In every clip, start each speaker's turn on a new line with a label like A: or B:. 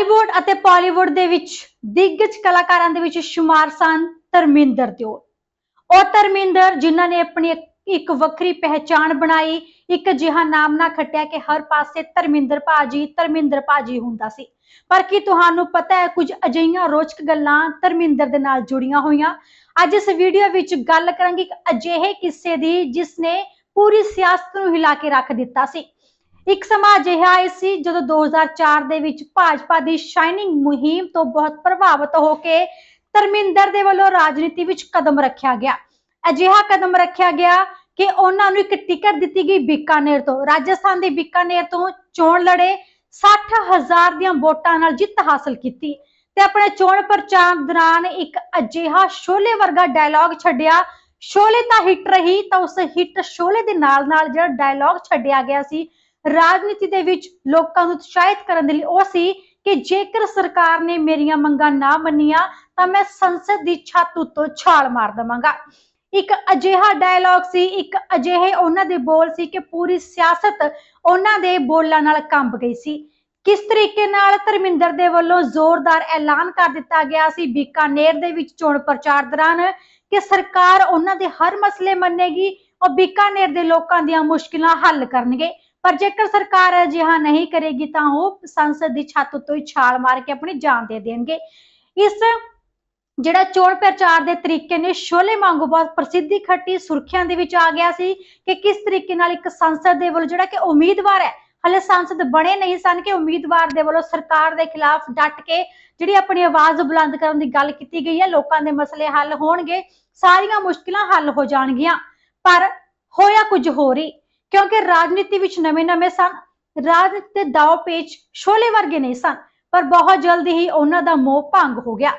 A: Hollywood ਅਤੇ ਪਾਲੀਵੁੱਡ ਦੇ ਵਿੱਚ ਦਿੱਗਜ ਕਲਾਕਾਰਾਂ ਦੇ ਵਿੱਚ ਸ਼ੁਮਾਰ ਸਨ ਧਰਮਿੰਦਰ ਦਿਓਲ। ਉਹ ਧਰਮਿੰਦਰ ਜਿਨ੍ਹਾਂ ਨੇ ਆਪਣੀ ਇੱਕ- ਵੱਖਰੀ ਪਹਿਚਾਣ ਬਣਾਈ, ਇੱਕ ਜਿਹਾ ਨਾਮ ਨਾ ਖੱਟਿਆ ਕਿ ਹਰ ਪਾਸੇ ਧਰਮਿੰਦਰ ਭਾਜੀ ਧਰਮਿੰਦਰ ਭਾਜੀ ਹੁੰਦਾ ਸੀ। ਪਰ ਕੀ ਤੁਹਾਨੂੰ ਪਤਾ ਹੈ, ਕੁਝ ਅਜਿਹੀਆਂ ਰੋਚਕ ਗੱਲਾਂ ਧਰਮਿੰਦਰ ਦੇ ਨਾਲ ਜੁੜੀਆਂ ਹੋਈਆਂ? ਅੱਜ ਇਸ ਵੀਡੀਓ ਵਿੱਚ ਗੱਲ ਕਰਾਂਗੇ ਇੱਕ ਅਜਿਹੇ ਕਿੱਸੇ ਦੀ, ਜਿਸ ਨੇ ਪੂਰੀ ਸਿਆਸਤ ਨੂੰ ਹਿਲਾ ਕੇ ਰੱਖ ਦਿੱਤਾ ਸੀ। ਇੱਕ ਸਮਾਂ ਅਜਿਹਾ ਆਇਆ ਸੀ ਜਦੋਂ 2004 ਦੇ ਵਿੱਚ ਭਾਜਪਾ ਦੀ ਸ਼ਾਈਨਿੰਗ ਮੁਹਿੰਮ ਤੋਂ ਬਹੁਤ ਪ੍ਰਭਾਵਿਤ ਹੋ ਕੇ ਧਰਮਿੰਦਰ ਦੇ ਵੱਲੋਂ ਰਾਜਨੀਤੀ ਵਿੱਚ ਕਦਮ ਰੱਖਿਆ ਗਿਆ। ਅਜਿਹਾ ਕਦਮ ਰੱਖਿਆ ਗਿਆ ਕਿ ਉਹਨਾਂ ਨੂੰ ਇੱਕ ਟਿਕਟ ਦਿੱਤੀ ਗਈ ਬੀਕਾਨੇਰ ਤੋਂ। ਰਾਜਸਥਾਨ ਦੇ ਬੀਕਾਨੇਰ ਤੋਂ ਚੋਣ ਲੜੇ 60000 ਦੀਆਂ ਵੋਟਾਂ ਨਾਲ ਜਿੱਤ ਹਾਸਲ ਕੀਤੀ ਤੇ ਆਪਣੇ ਚੋਣ ਪ੍ਰਚਾਰ ਦੌਰਾਨ ਇੱਕ ਅਜਿਹਾ ਸ਼ੋਲੇ ਵਰਗਾ ਡਾਇਲੌਗ ਛੱਡਿਆ। ਸ਼ੋਲੇ ਤਾਂ ਹਿੱਟ ਰਹੀ ਤਾਂ ਉਸ ਹਿੱਟ ਸ਼ੋਲੇ ਦੇ ਨਾਲ ਨਾਲ ਜਿਹੜਾ ਡਾਇਲੌਗ ਛੱਡਿਆ ਗਿਆ ਸੀ ਰਾਜਨੀਤੀ ਦੇ ਵਿੱਚ ਲੋਕਾਂ ਨੂੰ ਉਤਸ਼ਾਹਿਤ ਕਰਨ ਦੇ ਲਈ ਉਹ ਸੀ ਕਿ ਜੇਕਰ ਸਰਕਾਰ ਨੇ ਮੇਰੀਆਂ ਮੰਗਾਂ ਨਾ ਮੰਨੀਆਂ, ਤਾਂ ਮੈਂ ਸੰਸਦ ਦੀ ਛੱਤ ਉੱਤੋਂ ਛਾਲ ਮਾਰ ਦਵਾਂਗਾ। ਇੱਕ ਅਜਿਹਾ ਡਾਇਲੌਗ ਸੀ, ਇੱਕ ਅਜਿਹੇ ਉਹਨਾਂ ਦੇ ਬੋਲ ਸੀ ਕਿ ਪੂਰੀ ਸਿਆਸਤ ਉਹਨਾਂ ਦੇ ਬੋਲਾਂ ਨਾਲ ਕੰਬ ਗਈ ਸੀ। ਕਿਸ ਤਰੀਕੇ ਨਾਲ ਧਰਮਿੰਦਰ ਦੇ ਵੱਲੋਂ ਜ਼ੋਰਦਾਰ ਐਲਾਨ ਕਰ ਦਿੱਤਾ ਗਿਆ ਸੀ ਬੀਕਾਨੇਰ ਦੇ ਵਿੱਚ ਚੋਣ ਪ੍ਰਚਾਰ ਦੌਰਾਨ ਕਿ ਸਰਕਾਰ ਉਹਨਾਂ ਦੇ ਹਰ ਮਸਲੇ ਮੰਨੇਗੀ ਔਰ ਬੀਕਾਨੇਰ ਦੇ ਲੋਕਾਂ ਦੀਆਂ ਮੁਸ਼ਕਿਲਾਂ ਹੱਲ ਕਰਨਗੇ। ਪਰ ਜੇਕਰ ਸਰਕਾਰ ਅਜਿਹਾ ਨਹੀਂ ਕਰੇਗੀ ਤਾਂ ਉਹ ਸੰਸਦ ਦੀ ਛੱਤ ਉੱਤੋਂ ਹੀ ਛਾਲ ਮਾਰ ਕੇ ਆਪਣੀ ਜਾਨ ਦੇ ਦੇਣਗੇ। ਇਸ ਜਿਹੜਾ ਚੋਣ ਪ੍ਰਚਾਰ ਦੇ ਤਰੀਕੇ ਨੇ, ਸ਼ੋਲੇ ਵਾਂਗੂ ਬਹੁਤ ਪ੍ਰਸਿੱਧੀ ਖੱਟੀ ਸੁਰਖੀਆਂ ਦੇ ਵਿੱਚ ਆ ਗਿਆ ਸੀ ਕਿ ਕਿਸ ਤਰੀਕੇ ਨਾਲ ਇੱਕ ਸੰਸਦ ਦੇ ਵੱਲੋਂ ਜਿਹੜਾ ਕਿ ਉਮੀਦਵਾਰ ਹੈ, ਹਲੇ ਸੰਸਦ ਬਣੇ ਨਹੀਂ ਸਨ ਕਿ ਉਮੀਦਵਾਰ ਦੇ ਵੱਲੋਂ ਸਰਕਾਰ ਦੇ ਖਿਲਾਫ ਡਟ ਕੇ ਜਿਹੜੀ ਆਪਣੀ ਆਵਾਜ਼ ਬੁਲੰਦ ਕਰਨ ਦੀ ਗੱਲ ਕੀਤੀ ਗਈ ਹੈ, ਲੋਕਾਂ ਦੇ ਮਸਲੇ ਹੱਲ ਹੋਣਗੇ, ਸਾਰੀਆਂ ਮੁਸ਼ਕਿਲਾਂ ਹੱਲ ਹੋ ਜਾਣਗੀਆਂ। ਪਰ ਹੋਇਆ ਕੁਝ ਹੋਰ ਹੀ। ਕਿਉਂਕਿ ਰਾਜਨੀਤੀ ਵਿੱਚ ਨਵੇਂ-ਨਵੇਂ ਸਨ ਰਾਜਨੀਤੀ ਦੇ ਦਾਅ ਪੇਚ ਛੋਲੇ ਵਰਗੇ ਨਹੀਂ ਸਨ, ਪਰ ਬਹੁਤ ਜਲਦੀ ਹੀ ਉਹਨਾਂ ਦਾ ਮੋਹ ਭੰਗ ਹੋ ਗਿਆ।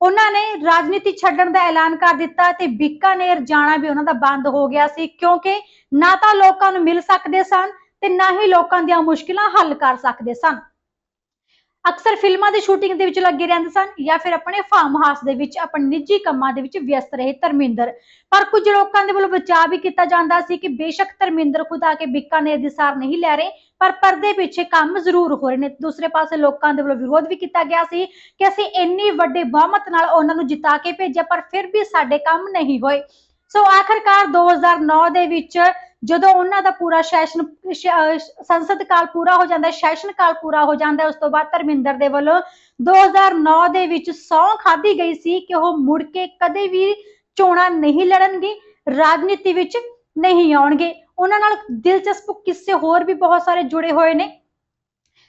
A: ਉਹਨਾਂ ਨੇ ਰਾਜਨੀਤੀ ਛੱਡਣ ਦਾ ਐਲਾਨ ਕਰ ਦਿੱਤਾ ਤੇ ਬੀਕਾਨੇਰ ਜਾਣਾ ਵੀ ਉਹਨਾਂ ਦਾ ਬੰਦ ਹੋ ਗਿਆ ਸੀ, ਕਿਉਂਕਿ ਨਾ ਤਾਂ ਲੋਕਾਂ ਨੂੰ ਮਿਲ ਸਕਦੇ ਸਨ ਤੇ ਨਾ ਹੀ ਲੋਕਾਂ ਦੀਆਂ ਮੁਸ਼ਕਿਲਾਂ ਹੱਲ ਕਰ ਸਕਦੇ ਸਨ। ਅਕਸਰ ਫਿਲਮਾਂ ਦੀ ਸ਼ੂਟਿੰਗ ਦੇ ਵਿੱਚ ਲੱਗੇ ਰਹਿੰਦੇ ਸਨ ਜਾਂ ਫਿਰ ਆਪਣੇ ਫਾਰਮ ਹਾਊਸ ਦੇ ਵਿੱਚ ਆਪਣੇ ਨਿੱਜੀ ਕੰਮਾਂ ਦੇ ਵਿੱਚ ਵਿਅਸਤ ਰਹੇ ਧਰਮਿੰਦਰ। ਪਰ ਕੁਝ ਲੋਕਾਂ ਦੇ ਵੱਲੋਂ ਬਚਾਅ ਵੀ ਕੀਤਾ ਜਾਂਦਾ ਸੀ ਕਿ ਬੇਸ਼ੱਕ ਧਰਮਿੰਦਰ ਖੁਦ ਆ ਕੇ ਬਿਕਾਨੇਰ ਦੀ ਸਾਰ ਨਹੀਂ ਲੈ ਰਹੇ, ਪਰ ਪਰਦੇ ਪਿੱਛੇ ਕੰਮ ਜ਼ਰੂਰ ਹੋ ਰਹੇ ਨੇ। ਦੂਸਰੇ ਪਾਸੇ ਲੋਕਾਂ ਦੇ ਵੱਲੋਂ ਵਿਰੋਧ ਵੀ ਕੀਤਾ ਗਿਆ ਸੀ ਕਿ ਅਸੀਂ ਇੰਨੀ ਵੱਡੇ ਬਹੁਮਤ ਨਾਲ ਉਹਨਾਂ ਨੂੰ ਜਿਤਾ ਕੇ ਭੇਜਿਆ, ਪਰ ਫਿਰ ਵੀ ਸਾਡੇ ਕੰਮ ਨਹੀਂ ਹੋਏ। ਸੋ ਆਖਰਕਾਰ 2009 ਦੇ ਵਿੱਚ ਜਦੋਂ ਉਹਨਾਂ ਦਾ ਪੂਰਾ ਸੈਸ਼ਨ ਸੰਸਦ ਕਾਲ ਪੂਰਾ ਹੋ ਜਾਂਦਾ, ਸੈਸ਼ਨ ਕਾਲ ਪੂਰਾ ਹੋ ਜਾਂਦਾ, ਉਸ ਤੋਂ ਬਾਅਦ ਧਰਮਿੰਦਰ ਦੇ ਵੱਲੋਂ 2009 ਦੇ ਵਿੱਚ ਸਹੁੰ ਖਾਧੀ ਗਈ ਸੀ ਕਿ ਉਹ ਮੁੜ ਕੇ ਕਦੇ ਵੀ ਚੋਣਾਂ ਨਹੀਂ ਲੜਨਗੇ, ਰਾਜਨੀਤੀ ਵਿੱਚ ਨਹੀਂ ਆਉਣਗੇ। ਉਹਨਾਂ ਨਾਲ ਦਿਲਚਸਪ ਕਿੱਸੇ ਹੋਰ ਵੀ ਬਹੁਤ ਸਾਰੇ ਜੁੜੇ ਹੋਏ ਨੇ।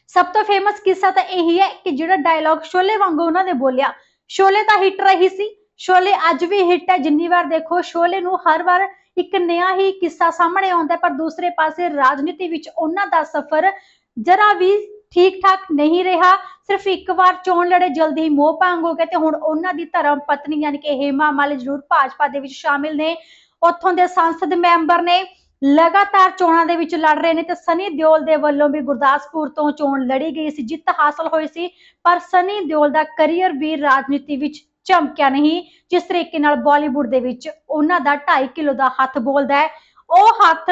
A: ਸਭ ਤੋਂ ਫੇਮਸ ਕਿੱਸਾ ਤਾਂ ਇਹੀ ਹੈ ਕਿ ਜਿਹੜਾ ਡਾਇਲੌਗ ਸ਼ੋਲੇ ਵਾਂਗੂ ਉਹਨਾਂ ਨੇ ਬੋਲਿਆ ਸ਼ੋਲੇ ਤਾਂ ਹਿੱਟ ਰਹੀ ਸੀ। ਸ਼ੋਲੇ, ਅੱਜ ਵੀ ਹਿੱਟ ਹੈ, ਜਿੰਨੀ ਵਾਰ ਦੇਖੋ, ਸ਼ੋਲੇ ਨੂੰ ਹਰ ਵਾਰ ਇੱਕ ਨਵਾਂ ਹੀ ਕਿੱਸਾ ਸਾਹਮਣੇ ਆਉਂਦਾ ਪਰ ਦੂਸਰੇ ਪਾਸੇ ਰਾਜਨੀਤੀ ਵਿੱਚ ਉਹਨਾਂ ਦਾ ਸਫ਼ਰ ਜਰਾ ਵੀ ਠੀਕ ਠਾਕ ਨਹੀਂ ਰਿਹਾ। ਸਿਰਫ ਇੱਕ ਵਾਰ ਚੋਣ ਲੜੇ, ਜਲਦੀ ਹੀ ਮੋਹ ਭੰਗ ਹੋ ਗਏ ਤੇ ਹੁਣ ਉਹਨਾਂ ਦੀ ਧਰਮ ਪਤਨੀ ਯਾਨੀ ਕਿ ਹੇਮਾ ਮਾਲਿਨੀ ਜ਼ਰੂਰ ਭਾਜਪਾ ਦੇ ਵਿੱਚ ਸ਼ਾਮਿਲ ਨੇ। ਉੱਥੋਂ ਦੇ ਸੰਸਦ ਮੈਂਬਰ ਨੇ ਲਗਾਤਾਰ ਚੋਣਾਂ ਦੇ ਵਿੱਚ ਲੜ ਰਹੇ ਨੇ ਤੇ ਸਨੀ ਦਿਓਲ ਦੇ ਵੱਲੋਂ ਵੀ ਗੁਰਦਾਸਪੁਰ ਤੋਂ ਚੋਣ ਲੜੀ ਗਈ ਸੀ, ਜਿੱਤ ਹਾਸਲ ਹੋਈ ਸੀ, ਪਰ ਸਨੀ ਦਿਓਲ ਦਾ ਕੈਰੀਅਰ ਵੀ ਰਾਜਨੀਤੀ ਵਿੱਚ ਚਮਕਿਆ ਨਹੀਂ। ਜਿਸ ਤਰੀਕੇ ਨਾਲ ਬਾਲੀਵੁੱਡ ਦੇ ਵਿੱਚ ਉਹਨਾਂ ਦਾ 2.5 ਕਿਲੋ ਦਾ ਹੱਥ ਬੋਲਦਾ ਹੈ, ਉਹ ਹੱਥ,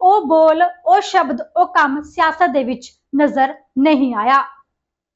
A: ਉਹ ਬੋਲ, ਉਹ ਸ਼ਬਦ, ਉਹ ਕੰਮ ਸਿਆਸਤ ਦੇ ਵਿੱਚ ਨਜ਼ਰ ਨਹੀਂ ਆਇਆ।